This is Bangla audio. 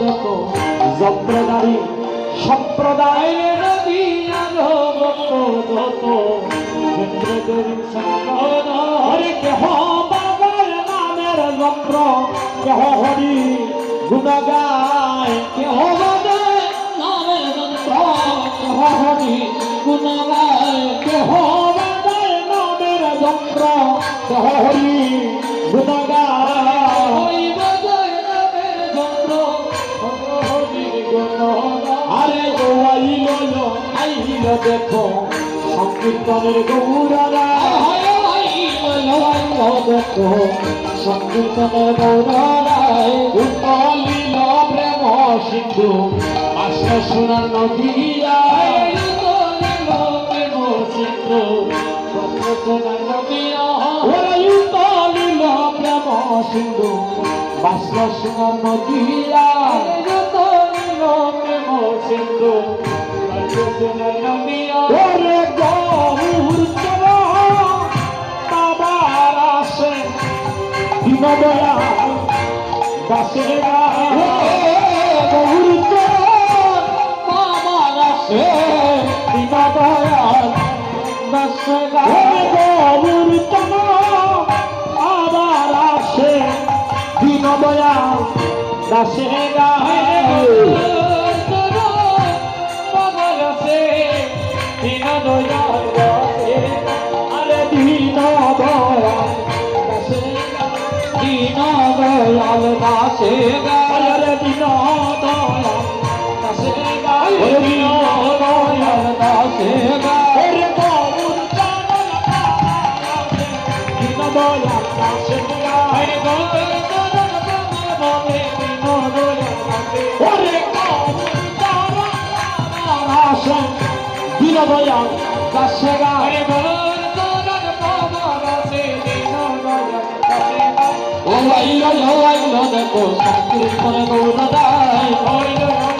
যত যন্ত্রদারী সম্প্রদায় নদী ভক্ত যত কেহ বাবার নামের যন্ত্র, কেহ হরি গুণ গায় কেহ বাদে নামের যন্ত্র, কেহ হরি গুণ গায় কেহ বাদে নামের যন্ত্র, কেহ হরি গুণ আইল দেখো, সংকীর্তনের গৌরারা। দেখো, সংকীর্তনের গৌরায় উতলিল প্রেম সিন্ধু আসে সোনার নদিয়া প্রেম সিন্ধু সোনার নদিয়া ওরা উতলিল প্রেম সিন্ধু বাসল সোনার নদিয়া আবার আসে দিন দয়া দাসে গায়। দয়াল দাসে দাসে গায় ওরে দয়াল দাসে ওরে গৌর চল দিন দয়া দাসে গায় ওরে আসে দিন দয়া দাসে গায় ও আইল ও আইল দেখো সংকীর্তনে গৌর দায় ওই দেখো